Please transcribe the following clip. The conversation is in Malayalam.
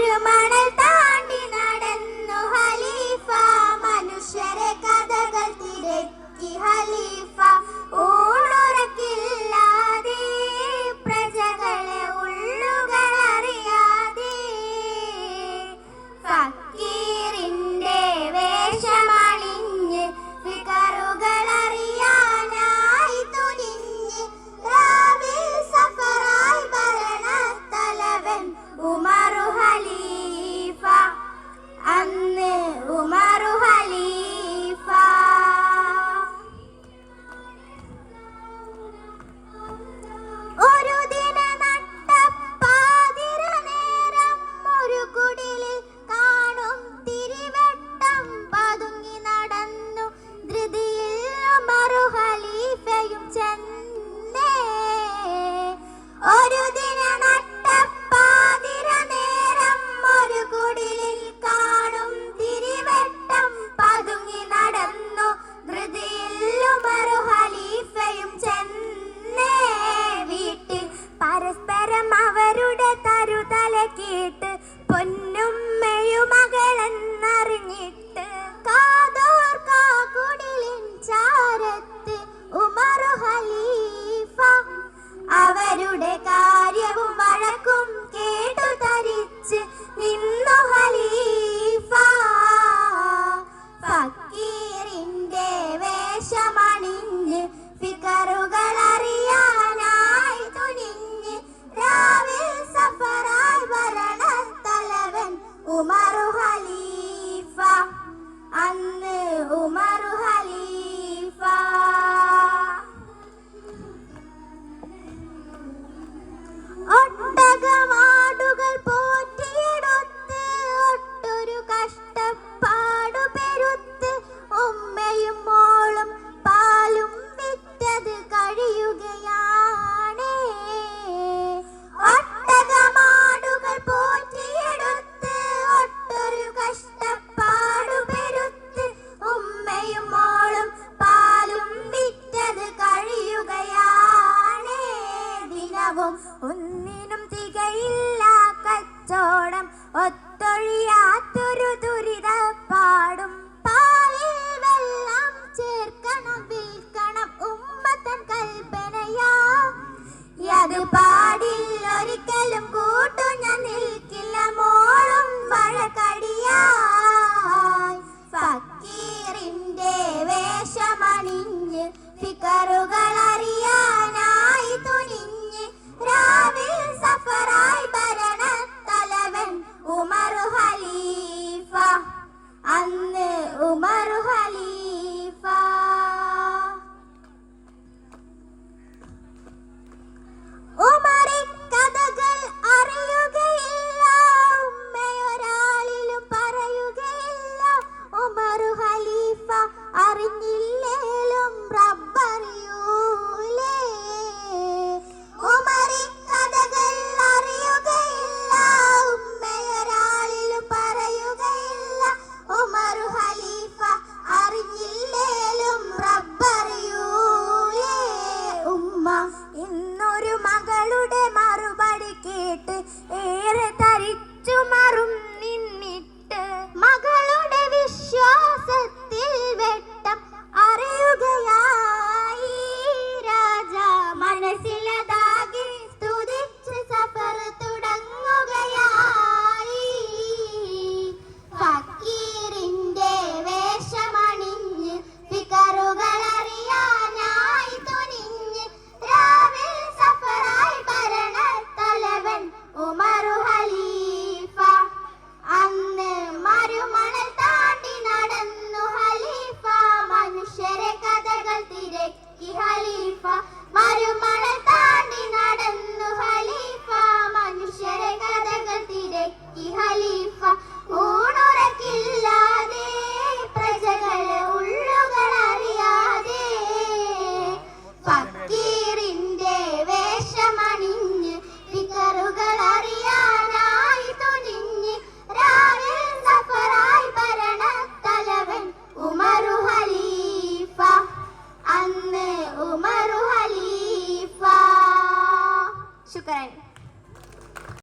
മരുമണൽ താണ്ടി ദിനവും ഒന്നിനും തികയില്ല കച്ചോടം. ഒത്തൊഴിയാത്തൊരു ദുരിതപ്പാടും. Umaru